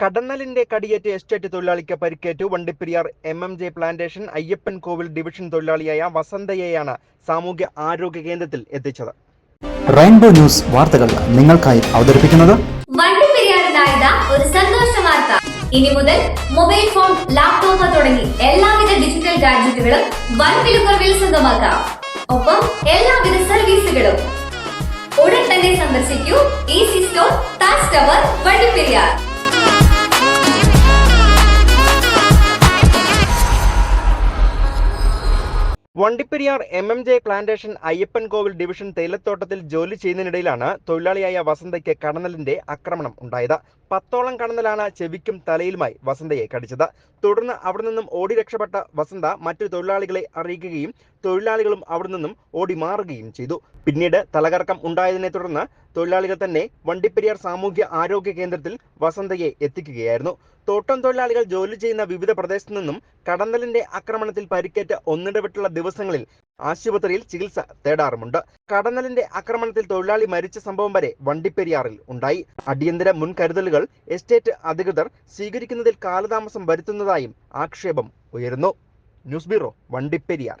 കടന്നലിന്റെ കടിയേറ്റ് estate തൊഴിലാളിക്ക് പരിക്കേറ്റു. Vandiperiyar M M J plantation Ayyappan Kovil division തൊഴിലാളിയായ വസന്തയെയാണ് സാമൂഹ്യ ആരോഗ്യ കേന്ദ്രത്തിൽ എത്തിച്ചത്. റെയിൻബോ ന്യൂസ് വാർത്തകൾ നിങ്ങൾക്കായി അവതരിപ്പിക്കുന്നത് ഒരു സന്തോഷ വാർത്ത. ഇനി മുതൽ മൊബൈൽ ഫോൺ ലാപ്ടോപ്പ് തുടങ്ങി എല്ലാവിധ ഡിജിറ്റൽ ഗാഡ്ജറ്റുകളും വൻ വിലക്കുറവിൽ സ്വന്തമാക്കാം. ഒപ്പം എല്ലാവിധ സർവീസുകളും. ഉടൻ തന്നെ സന്ദർശിക്കൂ ഈ സിസ്റ്റോർ tower Vandiperiyar. Vandiperiyar M M J plantation Ayyappan Kovil division തേയിലത്തോട്ടത്തിൽ ജോലി ചെയ്യുന്നതിനിടയിലാണ് തൊഴിലാളിയായ വസന്തയ്ക്ക് കടന്നലിന്റെ ആക്രമണം ഉണ്ടായത്. പത്തോളം കടന്നലാണ് ചെവിക്കും തലയിലുമായി വസന്തയെ കടിച്ചത്. തുടർന്ന് അവിടെ നിന്നും ഓടി രക്ഷപ്പെട്ട വസന്ത മറ്റു തൊഴിലാളികളെ അറിയിക്കുകയും തൊഴിലാളികളും അവിടെ നിന്നും ഓടി മാറുകയും ചെയ്തു. പിന്നീട് തലകറക്കം ഉണ്ടായതിനെ തുടർന്ന് തൊഴിലാളികൾ തന്നെ വണ്ടിപ്പെരിയാർ സാമൂഹ്യ ആരോഗ്യ കേന്ദ്രത്തിൽ വസന്തയെ എത്തിക്കുകയായിരുന്നു. തോട്ടം തൊഴിലാളികൾ ജോലി ചെയ്യുന്ന വിവിധ പ്രദേശത്തു നിന്നും കടന്നലിന്റെ ആക്രമണത്തിൽ പരിക്കേറ്റ ഒന്നിടവിട്ടുള്ള ദിവസങ്ങളിൽ ആശുപത്രിയിൽ ചികിത്സ തേടാറുമുണ്ട്. കടന്നലിന്റെ ആക്രമണത്തിൽ തൊഴിലാളി മരിച്ച സംഭവം വരെ വണ്ടിപ്പെരിയാറിൽ ഉണ്ടായി. അടിയന്തര മുൻകരുതലുകൾ എസ്റ്റേറ്റ് അധികൃതർ സ്വീകരിക്കുന്നതിൽ കാലതാമസം വരുത്തുന്നതായും ആക്ഷേപം ഉയരുന്നു. News bureau Vandiperiyar.